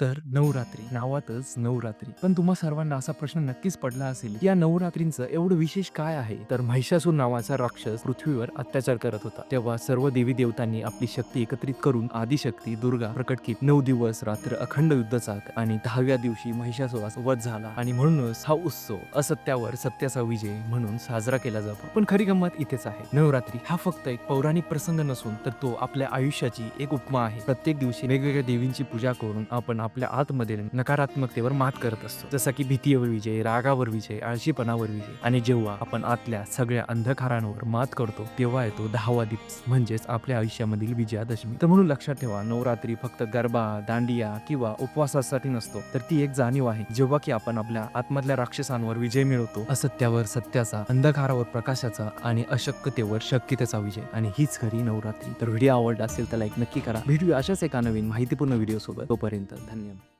तर नवरात्री नावातच नवरात्री. पण तुम्हा सर्वांना असा प्रश्न नक्कीच पडला असेल या नवरात्रींचं एवढं विशेष काय आहे? तर महिषासूर नावाचा राक्षस पृथ्वीवर अत्याचार करत होता. तेव्हा सर्व देवी देवतांनी आपली शक्ती एकत्रित करून आदिशक्ती दुर्गा प्रकट केली नऊ दिवस रात्र अखंड युद्ध चालत आणि दहाव्या दिवशी महिषासुरास वध झाला. आणि म्हणूनच हा उत्सव असत्यावर सत्याचा विजय म्हणून साजरा केला जातो. पण खरी गंमत इथेच आहे. नवरात्री हा फक्त एक पौराणिक प्रसंग नसून तर तो आपल्या आयुष्याची एक उपमा आहे. प्रत्येक दिवशी वेगवेगळ्या देवींची पूजा करून आपण आपल्या आतमधील नकारात्मकतेवर मात करत असतो. जसं की भीतीवर विजय रागावर विजय आळशीपणावर विजय. आणि जेव्हा आपण आतल्या सगळ्या अंधकारांवर मात करतो तेव्हा येतो दहावा दिवस म्हणजेच आपल्या आयुष्यामधील विजयादशमी. तर म्हणून लक्षात ठेवा नवरात्री फक्त गरबा दांडिया किंवा उपवासासाठी नसतो. तर ती एक जाणीव आहे जेव्हा की आपण आपल्या आतमधल्या राक्षसांवर विजय मिळवतो. असत्यावर सत्याचा अंधकारावर प्रकाशाचा आणि अशक्यतेवर शक्यतेचा विजय. आणि हीच खरी नवरात्री. तर व्हिडिओ आवडला असेल तर लाईक नक्की करा. भेटूया अशाच एका नवीन माहितीपूर्ण व्हिडिओ सोबत. तोपर्यंत धन्यवाद. Spanien.